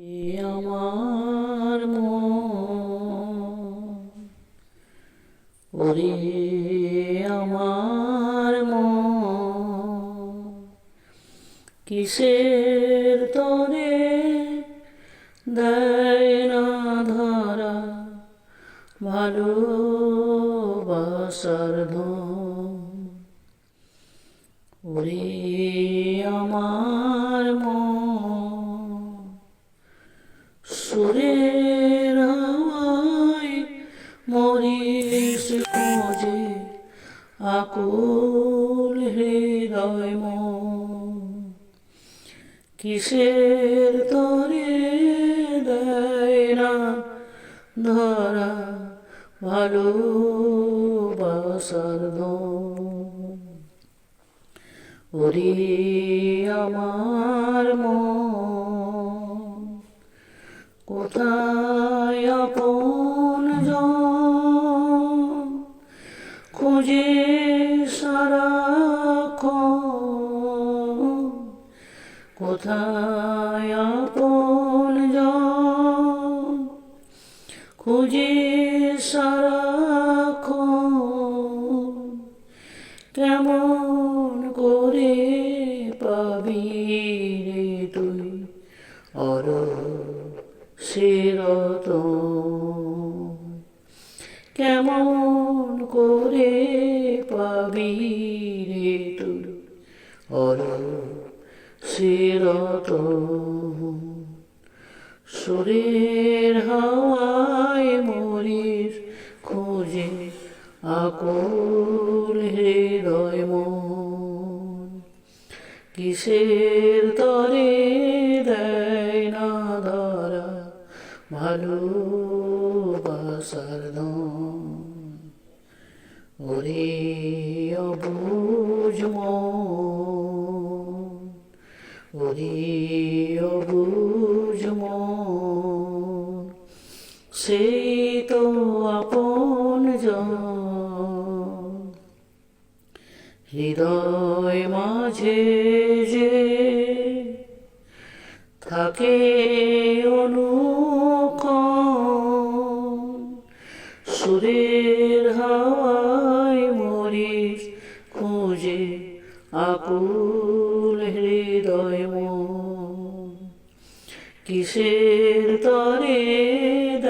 আমার ওরে আমার কিসের তরে দেয় না ধরা ভালোবাসার ধন? হাওয়ায় মরিস খোঁজে আকুল হৃদয় কিসের তরে দেয় না ধরা ভালোবাসার ধন? ওরে আমার মন কোথায় আপন খুঁজে সারাক্ষণ। কোথায় আপন খুঁজে সারাক্ষণ। কেমন করে পাবি রে তুই? অর শিরত কেমন করে পাবি রে তুই? অর শিরত সুরের হাওয়ায় মরির খোঁজে আকুল হৃদয় মন। কিসের তরে দেয় না ভালোবাসার ওরে মন ওরে মন সেই তো আপন হৃদয় মাঝে যে থাকে সুরের হাওয়ায় মরিস খুঁজে আকুল হৃদয় কিসের তরে